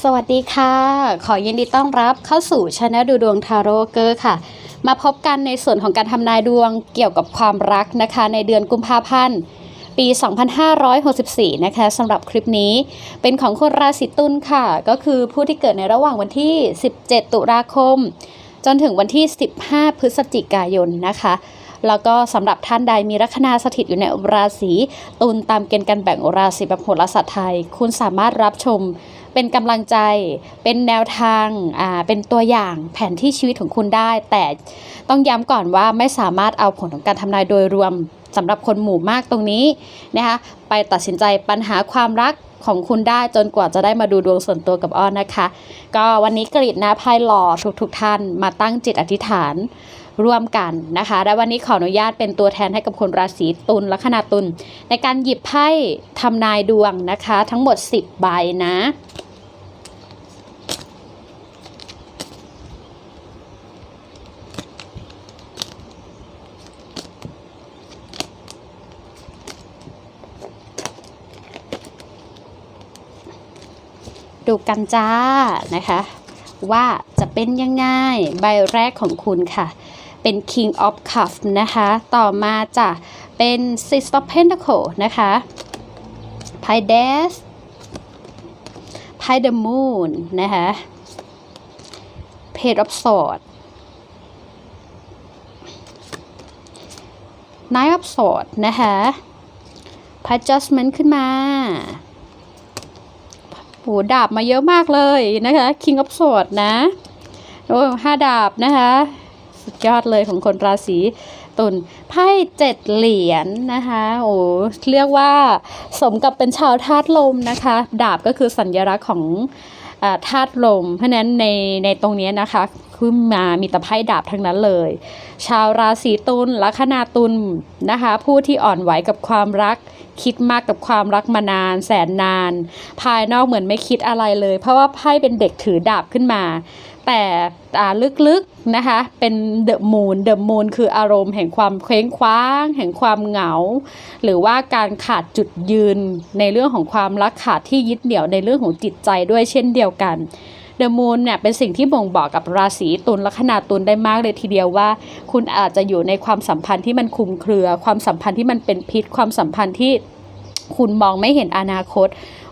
สวัสดีค่ะ ขอยินดีต้อนรับเข้าสู่ช anel ดูดวงทาโร่เกอร์ค่ะ มาพบกันในส่วนของการทำนายดวงเกี่ยวกับความรักนะคะ ในเดือนกุมภาพันธ์ ปี 2564 นะคะสำหรับคลิปนี้เป็นของคนราศีตุลค่ะ ก็คือผู้ที่เกิดในระหว่างวันที่ 17 ตุลาคม จนถึงวันที่ 15 พฤศจิกายนนะคะแล้วก็สำหรับท่านใดมีลัคนาสถิตอยู่ในราศีตุลตามเกณฑ์การแบ่งราศีแบบโหราศาสตร์ไทย คุณสามารถรับชม เป็นกำลังใจ เป็นแนวทางอ่าเป็นตัวอย่างแผนที่ชีวิตของคุณได้ แต่ต้องย้ำก่อนว่าไม่สามารถเอาผลของการทำนายโดยรวมสำหรับคนหมู่มากตรงนี้นะคะไปตัดสินใจปัญหาความรักของคุณได้จนกว่าจะได้มาดูดวงส่วนตัวกับอ้อนนะคะ ก็วันนี้กรีดนะไพ่หล่อทุกๆทท่านมาตั้งจิตอธิษฐาน ร่วมกันนะคะ และวันนี้ขออนุญาตเป็นตัวแทนให้กับคนราศีตุลและคนาตุลในการหยิบไพ่ทำนายดวงนะคะ ทั้งหมด 10 ใบนะดูกันจ้านะคะ ว่าจะเป็นยังไงใบแรกของคุณค่ะ เป็น King of Cups นะคะ ต่อมาจะเป็น Six of Pentacles นะคะไพ่ Death ไพ่ The Moon นะคะ Page of Swords Knight of Swords นะคะไพ่ Judgment ขึ้นมาโหดาบมาเยอะมากเลยนะคะ King of Swords นะ โอ้ห้าดาบนะคะ สุดยอดเลยของคนราศีตุลไพ่เจ็ดเหรียญนะคะโอ้เรียกว่าสมกับเป็นชาวธาตุลมนะคะ ดาบก็คือสัญลักษณ์ของธาตุลม เพราะฉะนั้นในในตรงนี้นะคะขึ้นมามีแต่ไพ่ดาบทั้งนั้นเลย ชาวราศีตุลลัคนาตุลนะคะ ผู้ที่อ่อนไหวกับความรัก คิดมากกับความรักมานาน แสนนาน ภายนอกเหมือนไม่คิดอะไรเลย เพราะว่าไพ่เป็นเด็กถือดาบขึ้นมา แต่ลึกๆนะคะ เป็นเดอะมูนเดอะมูนคืออารมณ์แห่งความเคว้งคว้าง แห่งความเหงา หรือว่าการขาดจุดยืนในเรื่องของความรักขาดที่ยึดเหนี่ยวในเรื่องของจิตใจด้วยเช่นเดียวกันเดอะมูนเนี่ยเป็นสิ่งที่บ่งบอกกับราศีตุลลัคนาตุลได้มากเลยทีเดียวว่า คุณอาจจะอยู่ในความสัมพันธ์ที่มันคุมเครือ ความสัมพันธ์ที่มันเป็นพิษ ความสัมพันธ์ที่คุณมองไม่เห็นอนาคต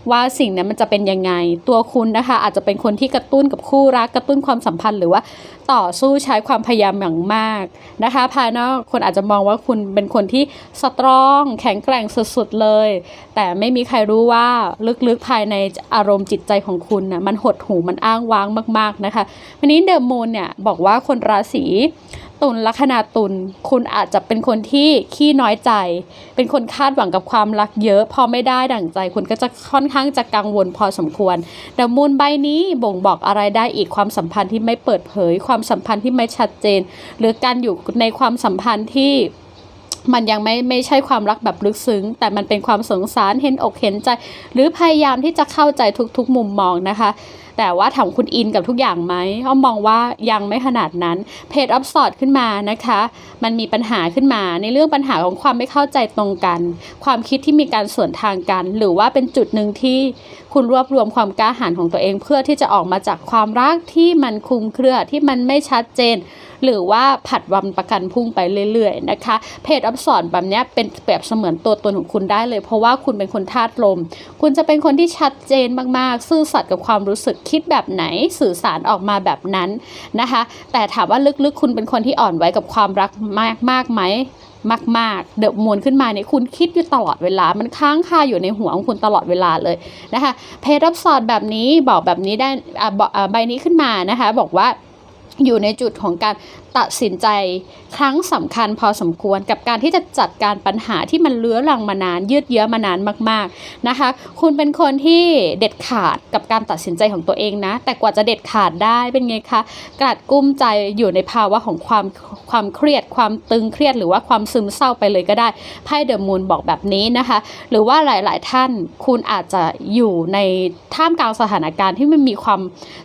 ว่าสิ่งนั้นมันจะเป็นยังไง ตัวคุณนะคะอาจจะเป็นคนที่กระตุ้นกับคู่รักกระตุ้นความสัมพันธ์หรือว่าต่อสู้ใช้ความพยายามอย่างมากนะคะภายนอกคนอาจจะมองว่าคุณเป็นคนที่สตรองแข็งแกร่งสุดๆเลย แต่ไม่มีใครรู้ว่าลึกๆภายในอารมณ์จิตใจของคุณนะ่ะมันหดหูมันอ้างว้างมาก ๆนะคะ วันนี้เดอะมูนเนี่ยบอกว่าคนราศี ตุลลัคนาตุลคุณอาจจะเป็นคนที่ขี้น้อยใจ เป็นคนคาดหวังกับความรักเยอะ พอไม่ได้ดั่งใจ คุณก็จะค่อนข้างจะกังวลพอสมควรดอะมูนใบนี้บ่งบอกอะไรได้อีกความสัมพันธ์ที่ไม่เปิดเผย ความสัมพันธ์ที่ไม่ชัดเจน หรือการอยู่ในความสัมพันธ์ที่มันยังไม่ไม่ใช่ความรักแบบลึกซึ้ง แต่มันเป็นความสงสารเห็นอกเห็นใจ หรือพยายามที่จะเข้าใจทุกๆมุมมองนะคะ แต่ว่าถามคุณอินกับทุกอย่างไหมเขามองว่ายังไม่ขนาดนั้นเพจอัพสอดขึ้นมานะคะ มันมีปัญหาขึ้นมาในเรื่องปัญหาของความไม่เข้าใจตรงกัน ความคิดที่มีการสวนทางกัน หรือว่าเป็นจุดหนึ่งที่คุณรวบรวมความกล้าหาญของตัวเองเพื่อที่จะออกมาจากความรักที่มันคลุมเครือที่มันไม่ชัดเจน หรือว่าผัดวันประกันพุ่งไปเรื่อยๆนะคะ เพจอัพสอนแบบนี้เป็นแบบเสมือนตัวตนของคุณได้เลย เพราะว่าคุณเป็นคนธาตุลม คุณจะเป็นคนที่ชัดเจนมากๆ ซื่อสัตย์กับความรู้สึกคิดแบบไหนสื่อสารออกมาแบบนั้นนะคะ แต่ถามว่าลึกๆ คุณเป็นคนที่อ่อนไหวกับความรักมากมากไหมมากๆ เดอบมวนขึ้นมาเนี่ยคุณคิดอยู่ตลอดเวลา มันค้างคาอยู่ในหัวของคุณตลอดเวลาเลยนะคะ เพจรับสอดแบบนี้บอกแบบนี้ได้ใบนี้ขึ้นมานะคะ บอกว่าอยู่ในจุดของการ ตัดสินใจครั้งสำคัญพอสมควรกับการที่จะจัดการปัญหาที่มันเลื้อรังมานาน ยืดเยื้อมานานมาก ๆนะคะ คุณเป็นคนที่เด็ดขาดกับการตัดสินใจของตัวเองนะ แต่กว่าจะเด็ดขาดได้เป็นไงคะกลัดกุ้มใจอยู่ในภาวะของความความเครียด ความตึงเครียดหรือว่าความซึมเศร้าไปเลยก็ได้ไพ่เดอะมูนบอกแบบนี้นะคะ หรือว่าหลาย ๆ ท่านคุณอาจจะอยู่ในท่ามกลางสถานการณ์ที่มันมีความ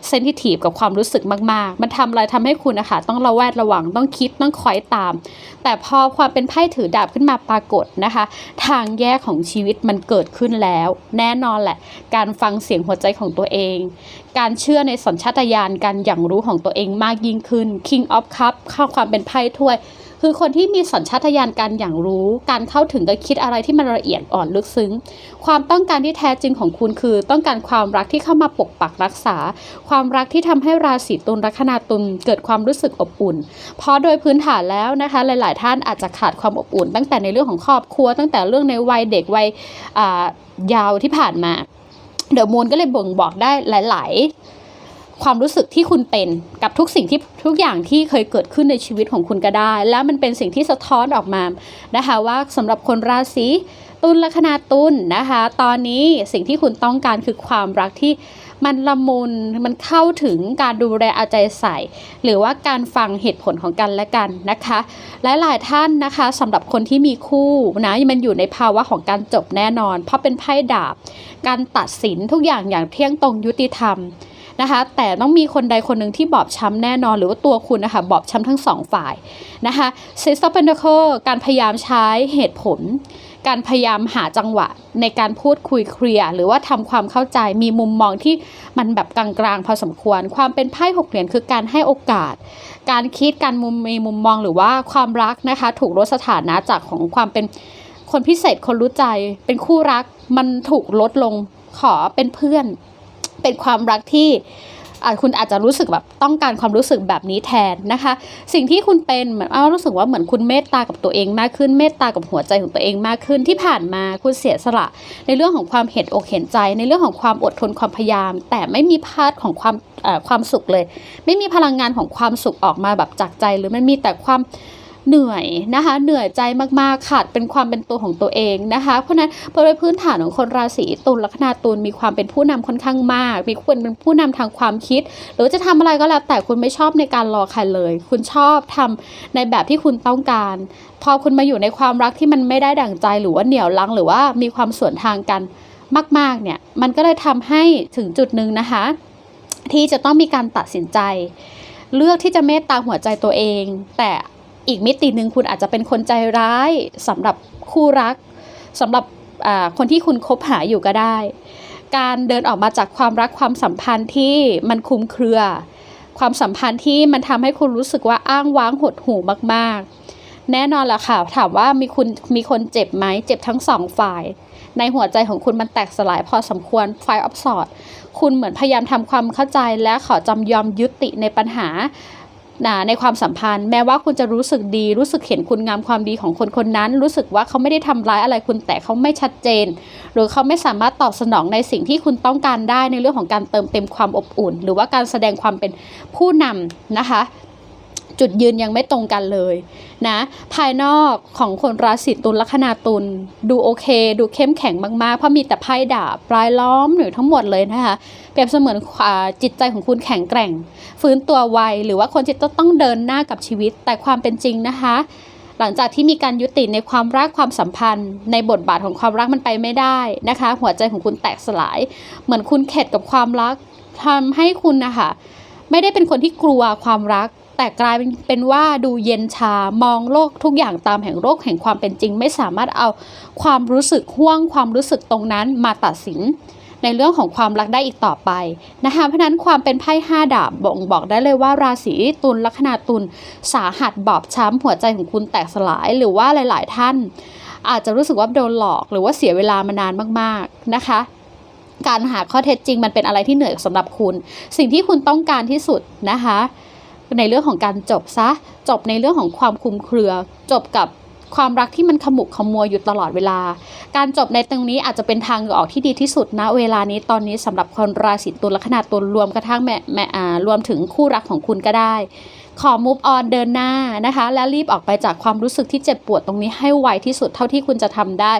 เซนซิทีฟกับความรู้สึกมาก ๆ มันทำอะไรทำให้คุณนะคะต้องระแวดระวังต้องคิดต้องคอยตาม แต่พอความเป็นไพ่ถือดาบขึ้นมาปรากฏนะคะ ทางแยกของชีวิตมันเกิดขึ้นแล้ว แน่นอนแหละ การฟังเสียงหัวใจของตัวเอง การเชื่อในสัญชาตญาณการอย่างรู้ของตัวเองมากยิ่งขึ้น King of Cup ข้าความเป็นไพ่ถ้วย คือคนที่มีสัญชาตญาณการอย่างรู้ การเข้าถึงการคิดอะไรที่มันละเอียดอ่อนลึกซึ้ง ความต้องการที่แท้จริงของคุณคือ ต้องการความรักที่เข้ามาปกปักรักษา ความรักที่ทำให้ราศีตุลลัคนาตุลเกิดความรู้สึกอบอุ่น เพราะโดยพื้นฐานแล้วนะคะ หลาย ๆ ท่านอาจจะขาดความอบอุ่น ตั้งแต่ในเรื่องของครอบครัว ตั้งแต่เรื่องในวัยเด็กวัยยาวที่ผ่านมาเดอะมูนก็เลยบ่งบอกได้หลาย ๆ ความรู้สึกที่คุณเป็นกับทุกสิ่งที่ทุกอย่างที่เคยเกิดขึ้นในชีวิตของคุณก็ได้ แล้วมันเป็นสิ่งที่สะท้อนออกมานะคะว่าสำหรับคนราศีตุลลัคนาตุลนะคะ ตอนนี้สิ่งที่คุณต้องการคือความรักที่มันละมุนมันเข้าถึงการดูแลเอาใจใส่ หรือว่าการฟังเหตุผลของกันและกันนะคะและหลายท่านนะคะสำหรับคนที่มีคู่นะมันอยู่ในภาวะของการจบแน่นอน เพราะเป็นไพ่ดาบ การตัดสินทุกอย่างอย่างเที่ยงตรงยุติธรรม นะคะ แต่ต้องมีคนใดคนหนึ่งที่บอบช้ำแน่นอน หรือว่าตัวคุณนะคะบอบช้ำทั้งสองฝ่ายนะคะ Six of Pentacles การพยายามใช้เหตุผล การพยายามหาจังหวะ ในการพูดคุยเคลียร์หรือว่าทำความเข้าใจมีมุมมองที่มันแบบกลางๆพอสมควร ความเป็นไพ่หกเหรียญคือการให้โอกาส การคิดการมุมมีมุมมองหรือว่าความรักนะคะ ถูกลดสถานะจากของความเป็นคนพิเศษคนรู้ใจเป็นคู่รักมันถูกลดลงขอเป็นเพื่อน เป็นความรักที่อะคุณอาจจะรู้สึกแบบต้องการความรู้สึกแบบนี้แทนนะคะ สิ่งที่คุณเป็นเหมือนเอารู้สึกว่าเหมือนคุณเมตตากับตัวเองมากขึ้น เมตตากับหัวใจของตัวเองมากขึ้นที่ผ่านมาคุณเสียสละ ในเรื่องของความเห็นอกเห็นใจ ในเรื่องของความอดทนความพยายาม แต่ไม่มีพาร์ของความความสุขเลย ไม่มีพลังงานของความสุขออกมาแบบจากใจ หรือมันมีแต่ความ เหนื่อยนะคะ เหนื่อยใจมากๆขาดเป็นความเป็นตัวของตัวเองนะคะ เพราะนั้นโดยพื้นฐานของคนราศีตุลลัคนาตุลมีความเป็นผู้นำค่อนข้างมาก มีควรเป็นผู้นำทางความคิด หรือจะทำอะไรก็แล้วแต่คุณไม่ชอบในการรอใครเลย คุณชอบทำในแบบที่คุณต้องการ พอคุณมาอยู่ในความรักที่มันไม่ได้ดั่งใจหรือว่าเหนียวลังหรือว่ามีความสวนทางกันมาก ๆ เนี่ย มันก็เลยทำให้ถึงจุดหนึ่งนะคะ ที่จะต้องมีการตัดสินใจ เลือกที่จะเมตตาหัวใจตัวเอง แต่ อีกมิติหนึ่งคุณอาจจะเป็นคนใจร้ายสำหรับคู่รักสำหรับคนที่คุณคบหาอยู่ก็ได้ การเดินออกมาจากความรักความสัมพันธ์ที่มันคลุมเครือ ความสัมพันธ์ที่มันทำให้คุณรู้สึกว่าอ้างว้างหดหู่มากๆ แน่นอนแหละค่ะถามว่ามีคุณมีคนเจ็บไหมเจ็บทั้งสองฝ่ายในหัวใจของคุณมันแตกสลายพอสมควรไฟออฟสอดคุณเหมือนพยายามทำความเข้าใจและขอจำยอมยุติในปัญหา นะในความสัมพันธ์ แม้ว่าคุณจะรู้สึกดี รู้สึกเห็นคุณงามความดีของคนคนนั้น รู้สึกว่าเขาไม่ได้ทำร้ายอะไรคุณแต่เขาไม่ชัดเจน หรือเขาไม่สามารถตอบสนองในสิ่งที่คุณต้องการได้ในเรื่องของการเติมเต็มความอบอุ่น หรือว่าการแสดงความเป็นผู้นำนะคะจุดยืนยังไม่ตรงกันเลยนะภายนอกของคนราศีตุลลัคนาตุลดูโอเค ดูเข้มแข็งมากๆ เพราะมีแต่ไพ่ดาบปลายล้อมอยู่ทั้งหมดเลยนะคะ รียบเสมือนจิตใจของคุณแข็งแกร่ง ฟื้นตัวไวหรือว่าคนที่ต้องเดินหน้ากับชีวิตแต่ความเป็นจริงนะคะ หลังจากที่มีการยุติในความรักความสัมพันธ์ ในบทบาทของความรักมันไปไม่ได้นะคะ หัวใจของคุณแตกสลาย เหมือนคุณเข็ดกับความรักทำให้คุณนะคะไม่ได้เป็นคนที่กลัวความรัก แต่กลายเป็นว่าดูเย็นชามองโลกทุกอย่างตามแห่งโลกแห่งความเป็นจริง ไม่สามารถเอาความรู้สึกห่วงความรู้สึกตรงนั้นมาตัดสิน ในเรื่องของความรักได้อีกต่อไปนะคะเพราะนั้นความเป็นไพ่ห้าดาบบ่งบอกได้เลยว่าราศีตุลลัคนาตุลสาหัสบอบช้ำหัวใจของคุณแตกสลายหรือว่าหลาย ๆ ท่าน อาจจะรู้สึกว่าโดนหลอก หรือว่าเสียเวลามานานมาก ๆ นะคะการหาข้อเท็จจริงมันเป็นอะไรที่เหนื่อยสำหรับคุณ สิ่งที่คุณต้องการที่สุดนะคะ ในเรื่องของการจบซะ จบในเรื่องของความคุมเครือ จบกับ ความรักที่มันขมุกขมัวอยู่ตลอดเวลา การจบในตรงนี้อาจจะเป็นทางออกที่ดีที่สุดนะเวลานี้ตอนนี้สำหรับคนราศีตุลลัคนาดตุลรวมกระทั่งแม่แม่อ่ารวมถึงคู่รักของคุณก็ได้ ขอ move on เดินหน้านะคะ และรีบออกไปจากความรู้สึกที่เจ็บปวดตรงนี้ให้ไวที่สุดเท่าที่คุณจะทำได้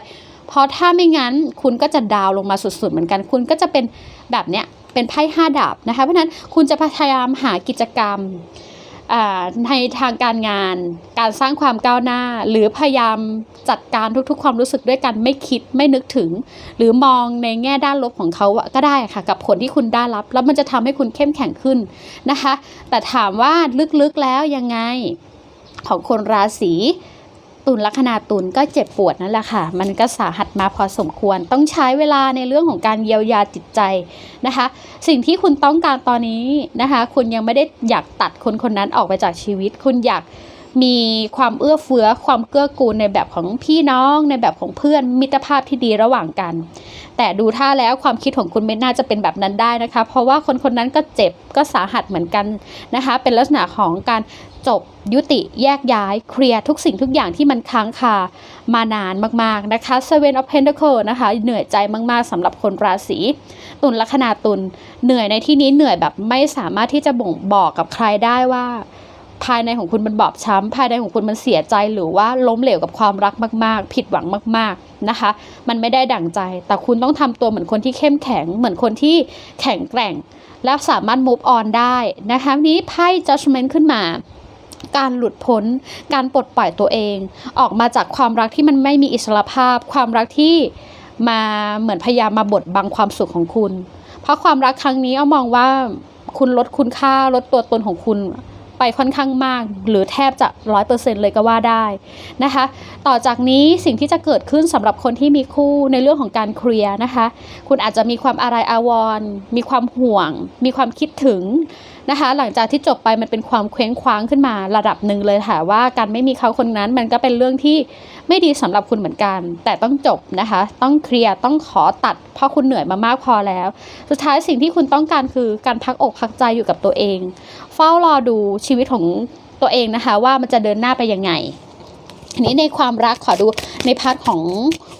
เพราะถ้าไม่งั้นคุณก็จะดาวลงมาสุดๆเหมือนกัน คุณก็จะเป็นแบบเนี้ยเป็นไพ่ห้าดาบนะคะเพราะนั้นคุณจะพยายามหากิจกรรม ในทางการงาน การสร้างความก้าวหน้า หรือพยายามจัดการทุกๆ ความรู้สึกด้วยกันไม่คิดไม่นึกถึง หรือมองในแง่ด้านลบของเขาก็ได้ค่ะกับผลที่คุณได้รับ แล้วมันจะทำให้คุณเข้มแข็งขึ้นนะคะ แต่ถามว่าลึกๆแล้วยังไงของคนราศี ตุลลัคนาตุลก็เจ็บปวดนั่นแหละค่ะ มันก็สาหัสมาพอสมควร ต้องใช้เวลาในเรื่องของการเยียวยาจิตใจนะคะ สิ่งที่คุณต้องการตอนนี้นะคะ คุณยังไม่ได้อยากตัดคนคนนั้นออกไปจากชีวิต คุณอยากมีความเอื้อเฟื้อ ความเกื้อกูลในแบบของพี่น้องในแบบของเพื่อนมิตรภาพที่ดีระหว่างกัน แต่ดูท่าแล้วความคิดของคุณไม่น่าจะเป็นแบบนั้นได้นะคะ เพราะว่าคนคนนั้นก็เจ็บก็สาหัสเหมือนกันนะคะ เป็นลักษณะของการ จบ ยุติแยกย้าย เคลียร์ทุกสิ่งทุกอย่างที่มันค้างคามานานมากๆนะคะ Seven of Pentacles นะคะ เหนื่อยใจมากๆสำหรับคนราศีตุลลัคนาตุลเหนื่อยในที่นี้เหนื่อยแบบไม่สามารถที่จะบ่งบอกกับใครได้ว่าภายในของคุณมันบอบช้ำภายในของคุณมันเสียใจหรือว่าล้มเหลวกับความรักมาก ๆ ผิดหวังมาก ๆนะคะ มันไม่ได้ดั่งใจ แต่คุณต้องทำตัวเหมือนคนที่เข้มแข็ง เหมือนคนที่แข็งแกร่ง และสามารถ move on ได้นะคะนี้ไพ่ judgment ขึ้นมา การหลุดพ้น การปลดปล่อยตัวเอง ออกมาจากความรักที่มันไม่มีอิสรภาพ ความรักที่มาเหมือนพยายามมาบดบังความสุขของคุณ เพราะความรักครั้งนี้เอามองว่าคุณลดคุณค่าลดตัวตนของคุณไปค่อนข้างมาก หรือแทบจะร้อยเปอร์เซ็นเลยก็ว่าได้นะคะ ต่อจากนี้สิ่งที่จะเกิดขึ้นสำหรับคนที่มีคู่ในเรื่องของการเคลียร์นะคะ คุณอาจจะมีความอะไรอาวรณ์มีความห่วง มีความคิดถึง นะคะ หลังจากที่จบไปมันเป็นความเคว้งคว้างขึ้นมาระดับหนึ่งเลยค่ะว่าการไม่มีเขาคนนั้นมันก็เป็นเรื่องที่ไม่ดีสำหรับคุณเหมือนกัน แต่ต้องจบนะคะ ต้องเคลียร์ต้องขอตัด เพราะคุณเหนื่อยมามากพอแล้ว สุดท้ายสิ่งที่คุณต้องการคือการพักอกพักใจอยู่กับตัวเอง เฝ้ารอดูชีวิตของตัวเองนะคะ ว่ามันจะเดินหน้าไปยังไงทีนี้ในความรักขอดูในพาร์ทของ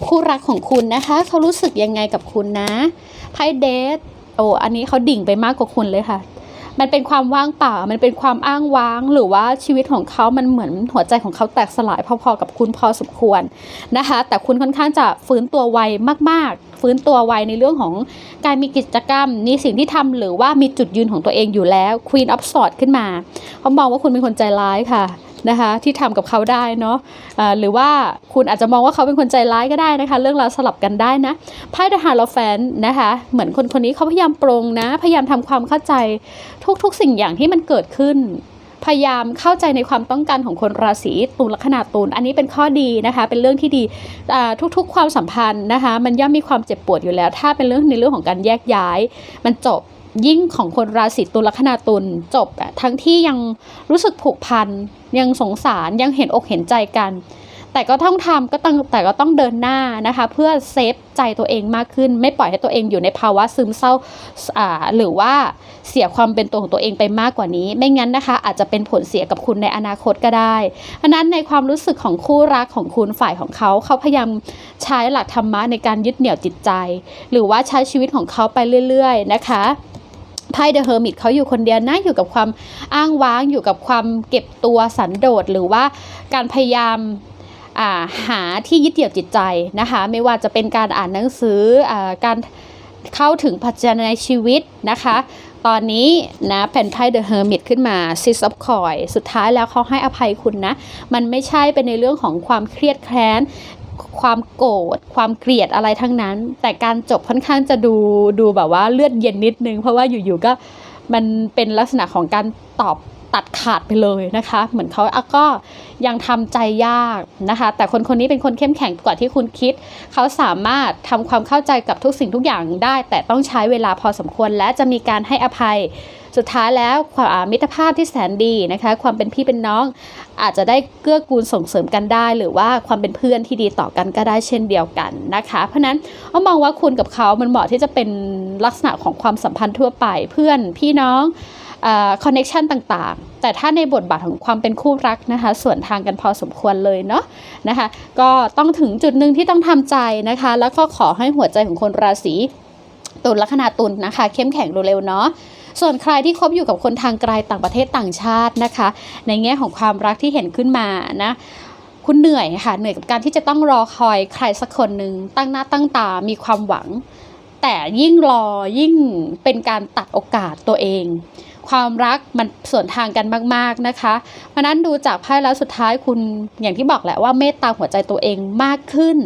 คู่รักของคุณนะคะ เขารู้สึกยังไงกับคุณนะไพ่เดทโอ้อันนี้เขาดิ่งไปมากกว่าคุณเลยค่ะ มันเป็นความว่างเปล่า มันเป็นความอ้างว้าง หรือว่าชีวิตของเขามันเหมือนหัวใจของเขาแตกสลายพอๆกับคุณพอสมควรนะคะ แต่คุณค่อนข้างจะฟื้นตัวไวมากๆ ฟื้นตัวไวในเรื่องของการมีกิจกรรมมีสิ่งที่ทำหรือว่ามีจุดยืนของตัวเองอยู่แล้ว Queen of Swords ขึ้นมาเขามองว่าคุณเป็นคนใจร้ายค่ะ นะคะที่ทำกับเขาได้เนาะอ่าหรือว่าคุณอาจจะมองว่าเขาเป็นคนใจร้ายก็ได้นะคะ เรื่องราวสลับกันได้นะไพ่ทหารเราแฟนนะคะเหมือนคนคนนี้เขาพยายามปรงนะ พยายามทำความเข้าใจทุกๆสิ่งอย่างที่มันเกิดขึ้นพยายามเข้าใจในความต้องการของคนราศีตุลลัคนาตุลอันนี้เป็นข้อดีนะคะ เป็นเรื่องที่ดีทุกๆ ความสัมพันธ์นะคะ มันย่อมมีความเจ็บปวดอยู่แล้ว ถ้าเป็นเรื่องในเรื่องของการแยกย้าย มันจบ ยิ่งของคนราศีตุลลัคนาตุลจบอะทั้งที่ยังรู้สึกผูกพัน ยังสงสารยังเห็นอกเห็นใจกัน แต่ก็ต้องทำก็ต้องแต่ก็ต้องเดินหน้านะคะ เพื่อเซฟใจตัวเองมากขึ้น ไม่ปล่อยให้ตัวเองอยู่ในภาวะซึมเศร้าอ่าหรือว่าเสียความเป็นตัวของตัวเองไปมากกว่านี้ ไม่งั้นนะคะ อาจจะเป็นผลเสียกับคุณในอนาคตก็ได้อันนั้นในความรู้สึกของคู่รักของคุณฝ่ายของเขา เขาพยายามใช้หลักธรรมะในการยึดเหนี่ยวจิตใจ หรือว่าใช้ชีวิตของเขาไปเรื่อย ๆ นะคะ ไพ่เดอะเฮอร์มิตเขาอยู่คนเดียวนะอยู่กับความอ้างว้างอยู่กับความเก็บตัวสันโดษหรือว่าการพยายามาหาที่ยึดเหนี่ยวจิตใจนะคะ ไม่ว่าจะเป็นการอ่านหนังสืออการเข้าถึงปัจจัยในชีวิตนะคะ ตอนนี้นะแผ่นไพ่เดอะเฮอร์มิตขึ้นมาซิส of คอยสุดท้ายแล้วเขาให้อภัยคุณนะ มันไม่ใช่เป็นในเรื่องของความเครียดแค้น ความโกรธความเกลียดอะไรทั้งนั้น แต่การจบค่อนข้างจะดูดูแบบว่าเลือดเย็นนิดนึง เพราะว่าอยู่ๆก็มันเป็นลักษณะของการตอบตัดขาดไปเลยนะคะ เหมือนเขาอะก็ยังทำใจยากนะคะ แต่คนคนนี้เป็นคนเข้มแข็งกว่าที่คุณคิด เขาสามารถทำความเข้าใจกับทุกสิ่งทุกอย่างได้ แต่ต้องใช้เวลาพอสมควรและจะมีการให้อภัย สุดท้ายแล้วความมิตรภาพที่แสนดีนะคะ ความเป็นพี่เป็นน้องอาจจะได้เกื้อกูลส่งเสริมกันได้ หรือว่าความเป็นเพื่อนที่ดีต่อกันก็ได้เช่นเดียวกันนะคะ เพราะนั้นเอามองว่าคุณกับเขามันเหมาะที่จะเป็นลักษณะของความสัมพันธ์ทั่วไปเพื่อนพี่น้องคอนเน็ชันต่างๆ แต่ถ้าในบทบาทของความเป็นคู่รักนะคะ ส่วนทางกันพอสมควรเลยเนาะนะคะ ก็ต้องถึงจุดหนึ่งที่ต้องทำใจนะคะ แล้วก็ขอให้หัวใจของคนราศีตุลลัคนาตุลนะคะ เข้มแข็งเร็วๆเนาะ ส่วนใครที่คบอยู่กับคนทางไกลต่างประเทศต่างชาตินะคะ ในแง่ของความรักที่เห็นขึ้นมานะคุณเหนื่อยค่ะเหนื่อยกับการที่จะต้องรอคอยใครสักคนหนึ่งตั้งหน้าตั้งตามีความหวัง แต่ยิ่งรอยิ่งเป็นการตัดโอกาสตัวเอง ความรักมันส่วนทางกันมาก ๆนะคะเพราะนั้นดูจากไพ่แล้วสุดท้ายคุณอย่างที่บอกแหละว่าเมตตาหัวใจตัวเองมากขึ้น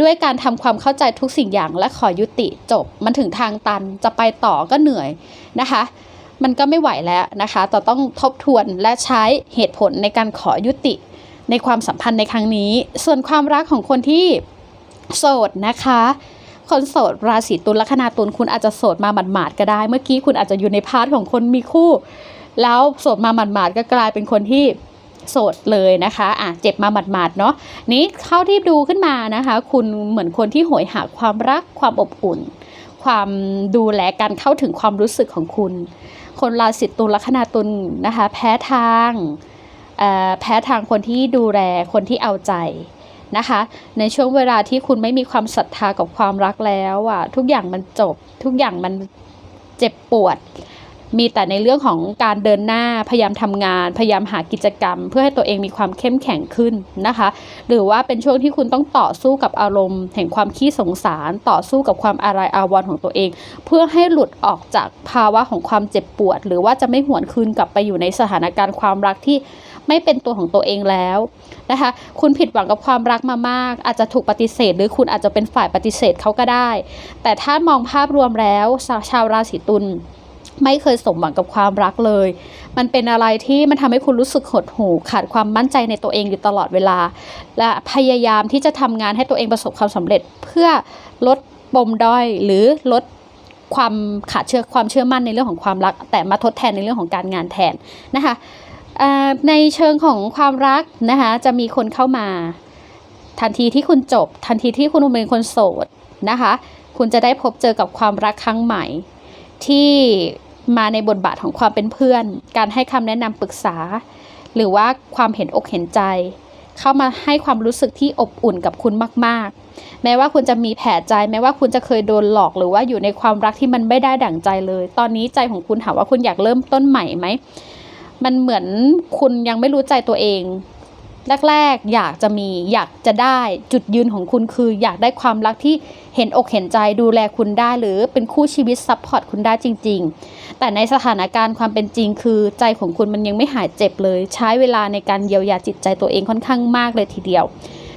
ด้วยการทำความเข้าใจทุกสิ่งอย่างและขอยุติจบ มันถึงทางตันจะไปต่อก็เหนื่อยนะคะ มันก็ไม่ไหวแล้วนะคะแต่ต้องทบทวนและใช้เหตุผลในการขอยุติในความสัมพันธ์ในครั้งนี้ ส่วนความรักของคนที่โสดนะคะ คนโสดราศีตุลลัคนาตุลคุณอาจจะโสดมาหมาดๆก็ได้ เมื่อกี้คุณอาจจะอยู่ในพาร์ทของคนมีคู่ แล้วโสดมาหมาดๆก็กลายเป็นคนที่โสดเลยนะคะอะเจ็บมาหมาดๆเนาะนี้เข้าที่ดูขึ้นมานะคะ คุณเหมือนคนที่โหยหาความรักความอบอุ่น ความดูแลการเข้าถึงความรู้สึกของคุณ คนราศีตุลลัคนาตุลนะคะ แพ้ทางแพ้ทางคนที่ดูแลคนที่เอาใจ นะคะ ในช่วงเวลาที่คุณไม่มีความศรัทธากับความรักแล้วอะทุกอย่างมันจบ ทุกอย่างมันเจ็บปวด มีแต่ในเรื่องของการเดินหน้าพยายามทำงาน พยายามหากิจกรรม เพื่อให้ตัวเองมีความเข้มแข็งขึ้นนะคะ หรือว่าเป็นช่วงที่คุณต้องต่อสู้กับอารมณ์ แห่งความขี้สงสาร ต่อสู้กับความอาลัยอาวรณ์ของตัวเอง เพื่อให้หลุดออกจากภาวะของความเจ็บปวด หรือว่าจะไม่หวนคืนกลับไปอยู่ในสถานการณ์ความรักที่ ไม่เป็นตัวของตัวเองแล้วนะคะ คุณผิดหวังกับความรักมามาก อาจจะถูกปฏิเสธ หรือคุณอาจจะเป็นฝ่ายปฏิเสธเขาก็ได้ แต่ถ้ามองภาพรวมแล้วชาวราศีตุลไม่เคยสมหวังกับความรักเลย มันเป็นอะไรที่มันทำให้คุณรู้สึกหดหู่ขาดความมั่นใจในตัวเองอยู่ตลอดเวลา และพยายามที่จะทำงานให้ตัวเองประสบความสำเร็จ เพื่อลดปมด้อยหรือลดความขาดเชื่อความเชื่อมั่นในเรื่องของความรัก แต่มาทดแทนในเรื่องของการงานแทนนะคะ ในเชิงของความรักนะคะจะมีคนเข้ามา ทันทีที่คุณจบ ทันทีที่คุณเป็นคนโสดนะคะ คุณจะได้พบเจอกับความรักครั้งใหม่ ที่มาในบทบาทของความเป็นเพื่อน การให้คำแนะนำปรึกษา หรือว่าความเห็นอกเห็นใจ เข้ามาให้ความรู้สึกที่อบอุ่นกับคุณมาก ๆ แม้ว่าคุณจะมีแผลใจแม้ว่าคุณจะเคยโดนหลอกหรือว่าอยู่ในความรักที่มันไม่ได้ดั่งใจเลย ตอนนี้ใจของคุณถามว่าคุณอยากเริ่มต้นใหม่ไหม มันเหมือนคุณยังไม่รู้ใจตัวเอง แรกๆอยากจะมีอยากจะได้จุดยืนของคุณคือ อยากได้ความรักที่เห็นอกเห็นใจดูแลคุณได้ หรือเป็นคู่ชีวิตซัพพอร์ตคุณได้จริง ๆ แต่ในสถานการณ์ความเป็นจริง คือใจของคุณมันยังไม่หายเจ็บเลย ใช้เวลาในการเยียวยาจิตใจตัวเองค่อนข้างมากเลยทีเดียว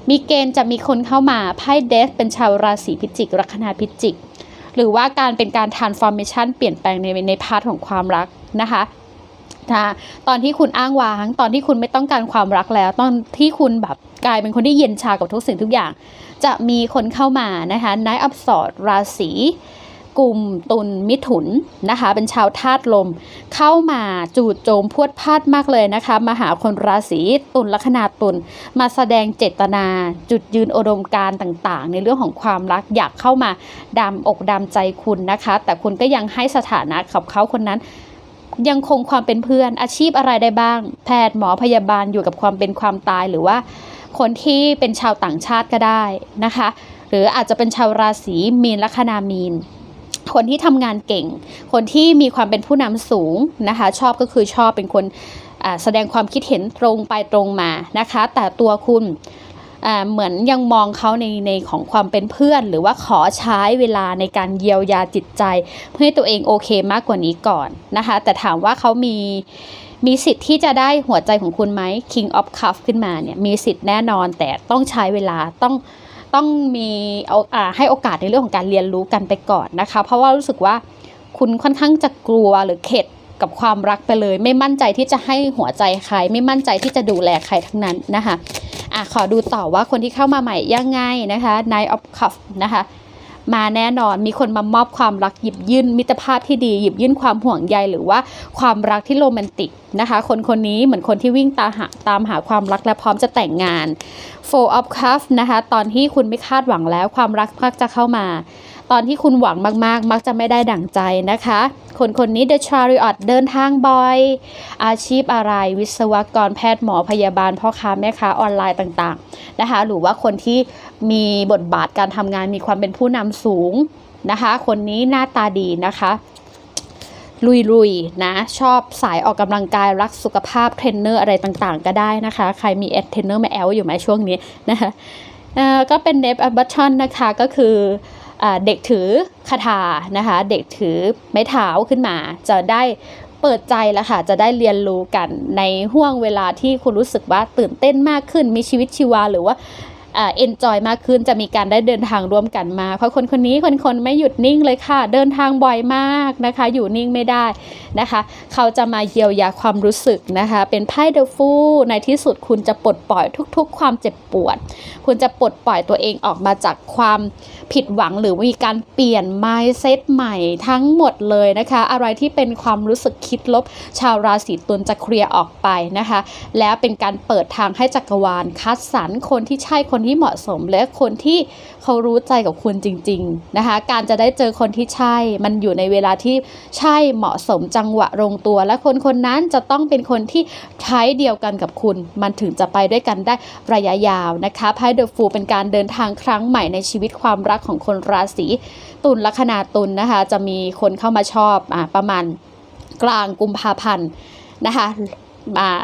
มีเกณฑ์จะมีคนเข้ามาไพ่เดสเป็นชาวราศีพิจิก ลัคนาพิจิก หรือว่าการเป็นการ transformation เปลี่ยนแปลงในในพาร์ทของความรักนะคะ นะตอนที่คุณอ้างว้าง ตอนที่คุณไม่ต้องการความรักแล้ว ตอนที่คุณแบบกลายเป็นคนที่เย็นชากับทุกสิ่งทุกอย่าง จะมีคนเข้ามานะคะนายอับสอดราศีกลุ่มตุลมิถุนนะคะ เป็นชาวธาตุลม เข้ามาจู่โจมพวดพาดมากเลยนะคะ มาหาคนราศีตุลลัคนาตุลมาแสดงเจตนา จุดยืนอุดมการต่างๆ ในเรื่องของความรักอยากเข้ามาดำอกดำใจคุณนะคะ แต่คุณก็ยังให้สถานะกับเขาคนนั้น ยังคงความเป็นเพื่อนอาชีพอะไรได้บ้าง แพทย์หมอพยาบาลอยู่กับความเป็นความตายหรือว่า คนที่เป็นชาวต่างชาติก็ได้นะคะ หรืออาจจะเป็นชาวราศีมีนลัคนามีน คนที่ทำงานเก่ง คนที่มีความเป็นผู้นำสูงนะคะ ชอบก็คือชอบเป็นคนแสดงความคิดเห็นตรงไปตรงมานะคะ แต่ตัวคุณ เหมือนยังมองเขาในในของความเป็นเพื่อน หรือว่าขอใช้เวลาในการเยียวยาจิตใจ เพื่อให้ตัวเองโอเคมากกว่านี้ก่อนนะคะ แต่ถามว่าเขามีมีสิทธิ์ที่จะได้หัวใจของคุณไหม King of Cup ขึ้นมาเนี่ยมีสิทธิ์แน่นอนแต่ต้องใช้เวลาต้องต้องมีเอาอ่าให้โอกาสในเรื่องของการเรียนรู้กันไปก่อนนะคะ เพราะว่ารู้สึกว่าคุณค่อนข้างจะกลัวหรือเข็ดกับความรักไปเลย ไม่มั่นใจที่จะให้หัวใจใคร ไม่มั่นใจที่จะดูแลใครทั้งนั้นนะคะ อะขอดูต่อว่าคนที่เข้ามาใหม่ยังไงนะคะ Nine of Cups นะคะ มาแน่นอนมีคนมามอบความรักหยิบยื่นมิตรภาพที่ดีหยิบยื่นความห่วงใยหรือว่าความรักที่โรแมนติกนะคะ คนคนนี้เหมือนคนที่วิ่งตามหาตามหาความรักและพร้อมจะแต่งงาน Four of Cups นะคะ ตอนที่คุณไม่คาดหวังแล้วความรักมักจะเข้ามา ตอนที่คุณหวังมากๆ มักจะไม่ได้ดั่งใจนะคะ คนคนนี้ The Chariot เดินทางบ่อย อาชีพอะไรวิศวกรแพทย์หมอพยาบาลพ่อค้าแม่ค้าออนไลน์ต่างๆนะคะ หรือว่าคนที่มีบทบาทการทำงานมีความเป็นผู้นำสูงนะคะ คนนี้หน้าตาดีนะคะลุยๆนะ ชอบสายออกกำลังกายรักสุขภาพเทรนเนอร์อะไรต่างๆ ก็ได้นะคะ ใครมีแอดเทรนเนอร์มาแอลอยู่ไหมช่วงนี้นะคะก็เป็นเนฟอัลบัตชอนนะคะก็คือ เด็กถือคาถานะคะ เด็กถือไม้เท้าขึ้นมา จะได้เปิดใจแล้วค่ะ จะได้เรียนรู้กันในห่วงเวลาที่คุณรู้สึกว่าตื่นเต้นมากขึ้น มีชีวิตชีวาหรือว่า เอ็นจอยมากขึ้นจะมีการได้เดินทางร่วมกันมา เพราะคนคนนี้คนคนไม่หยุดนิ่งเลยค่ะ เดินทางบ่อยมากนะคะ อยู่นิ่งไม่ได้นะคะ เขาจะมาเยียวยาความรู้สึกนะคะ เป็นไพ่เดอะฟูในที่สุดคุณจะปลดปล่อยทุก ๆ ความเจ็บปวด คุณจะปลดปล่อยตัวเองออกมาจากความผิดหวังหรือมีการเปลี่ยน mindset ใหม่ทั้งหมดเลยนะคะ อะไรที่เป็นความรู้สึกคิดลบ ชาวราศีตุลจะเคลียร์ออกไปนะคะ แล้วเป็นการเปิดทางให้จักรวาลคัดสรรคนที่ใช่คนที่เหมาะสมและคนที่เขารู้ใจกับคุณจริง ๆนะคะ การจะได้เจอคนที่ใช่ มันอยู่ในเวลาที่ใช่เหมาะสมจังหวะลงตัว และคนคนนั้นจะต้องเป็นคนที่ใช้เดียวกันกับคุณ มันถึงจะไปด้วยกันได้ระยะยาวนะคะไพ่เดอะฟูเป็นการเดินทางครั้งใหม่ในชีวิตความรักของคนราศีตุลลัคนาตุลนะคะ จะมีคนเข้ามาชอบอ่าประมาณกลางกุมภาพันธ์นะคะ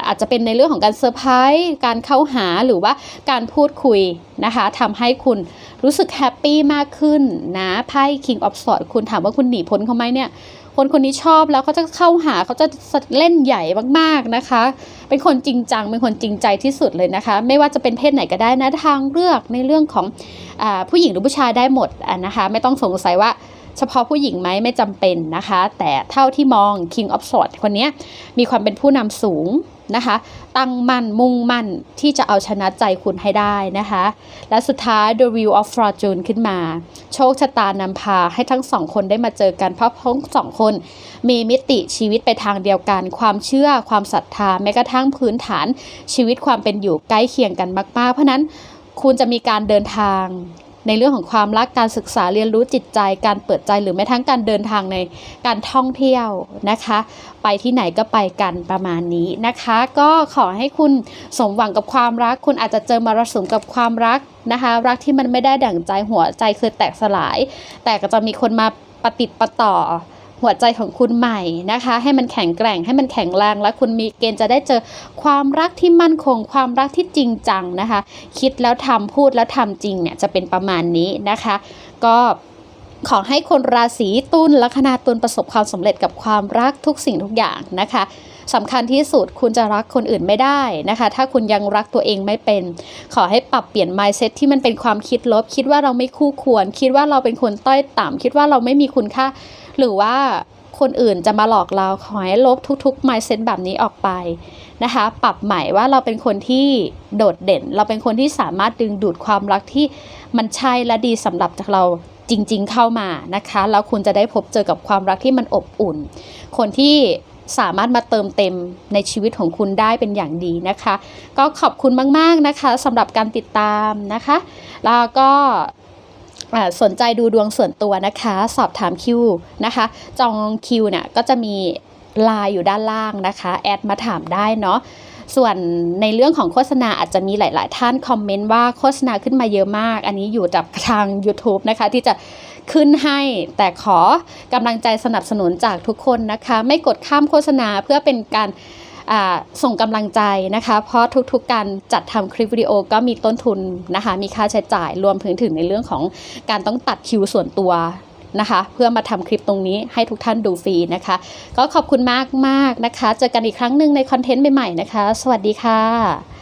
อาจจะเป็นในเรื่องของการเซอร์ไพรส์การเข้าหาหรือว่าการพูดคุยนะคะทำให้คุณรู้สึกแฮปปี้มากขึ้นนะไพ่ King of Swords คุณถามว่าคุณหนีพ้นเขาไหมเนี่ยคนคนนี้ชอบแล้วเขาจะเข้าหาเขาจะเล่นใหญ่มากๆนะคะ เป็นคนจริงจังเป็นคนจริงใจที่สุดเลยนะคะ ไม่ว่าจะเป็นเพศไหนก็ได้นะทางเลือกในเรื่องของอผู้หญิงหรือผู้ชายได้หมดนะคะ ไม่ต้องสงสัยว่า เฉพาะผู้หญิงไหมไม่จำเป็นนะคะ แต่เท่าที่มอง King of Swords คนนี้มีความเป็นผู้นำสูงนะคะ ตั้งมั่นมุ่งมั่นที่จะเอาชนะใจคุณให้ได้นะคะ และสุดท้าย The Wheel of Fortune ขึ้นมา โชคชะตานำพาให้ทั้งสองคนได้มาเจอกันเพราะทั้งสองคน มีมิติชีวิตไปทางเดียวกัน ความเชื่อความศรัทธาแม้กระทั่งพื้นฐานชีวิตความเป็นอยู่ใกล้เคียงกันมากๆ เพราะนั้นคุณจะมีการเดินทาง ในเรื่องของความรักการศึกษาเรียนรู้จิตใจ การเปิดใจหรือแม้ทั้งการเดินทางในการท่องเที่ยวนะคะ ไปที่ไหนก็ไปกันประมาณนี้นะคะ ก็ขอให้คุณสมหวังกับความรัก คุณอาจจะเจอมรสุมกับความรักนะคะ รักที่มันไม่ได้ดั่งใจหัวใจคือแตกสลาย แต่ก็จะมีคนมาปฏิดประต่อ หัวใจของคุณใหม่นะคะ ให้มันแข็งแกร่งให้มันแข็งแรงและคุณมีเกณฑ์จะได้เจอความรักที่มั่นคง ความรักที่จริงจังนะคะ คิดแล้วทำพูดแล้วทำจริงเนี่ยจะเป็นประมาณนี้นะคะ ก็ขอให้คนราศีตุลลัคนาตุลประสบความสำเร็จกับความรักทุกสิ่งทุกอย่างนะคะสำคัญที่สุดคุณจะรักคนอื่นไม่ได้นะคะ ถ้าคุณยังรักตัวเองไม่เป็น ขอให้ปรับเปลี่ยน mindset ที่มันเป็นความคิดลบ คิดว่าเราไม่คู่ควร คิดว่าเราเป็นคนต้อยต่ำคิดว่าเราไม่มีคุณค่า หรือว่าคนอื่นจะมาหลอกเราขอให้ลบทุกๆ mindset แบบนี้ออกไปนะคะ ปรับใหม่ว่าเราเป็นคนที่โดดเด่น เราเป็นคนที่สามารถดึงดูดความรักที่มันใช่และดีสำหรับจากเราจริง ๆ เข้ามานะคะ แล้วคุณจะได้พบเจอกับความรักที่มันอบอุ่น คนที่สามารถมาเติมเต็มในชีวิตของคุณได้เป็นอย่างดีนะคะ ก็ขอบคุณมาก ๆ นะคะสำหรับการติดตามนะคะ แล้วก็ สนใจดูดวงส่วนตัวนะคะ สอบถามคิวนะคะ จองคิวเนี่ยก็จะมีไลน์อยู่ด้านล่างนะคะ แอดมาถามได้เนาะส่วนในเรื่องของโฆษณาอาจจะมีหลาย ๆ ท่านคอมเมนต์ว่าโฆษณาขึ้นมาเยอะมาก อันนี้อยู่จากทาง YouTube นะคะ ที่จะขึ้นให้แต่ขอกำลังใจสนับสนุนจากทุกคนนะคะ ไม่กดข้ามโฆษณาเพื่อเป็นการ ส่งกำลังใจนะคะ เพราะทุกๆการจัดทำคลิปวิดีโอก็มีต้นทุนนะคะ มีค่าใช้จ่ายรวมถึงถึงในเรื่องของการต้องตัดคิวส่วนตัวนะคะ เพื่อมาทำคลิปตรงนี้ให้ทุกท่านดูฟรีนะคะ ก็ขอบคุณมากมากๆนะคะ เจอกันอีกครั้งหนึ่งในคอนเทนต์ใหม่ๆนะคะ สวัสดีค่ะ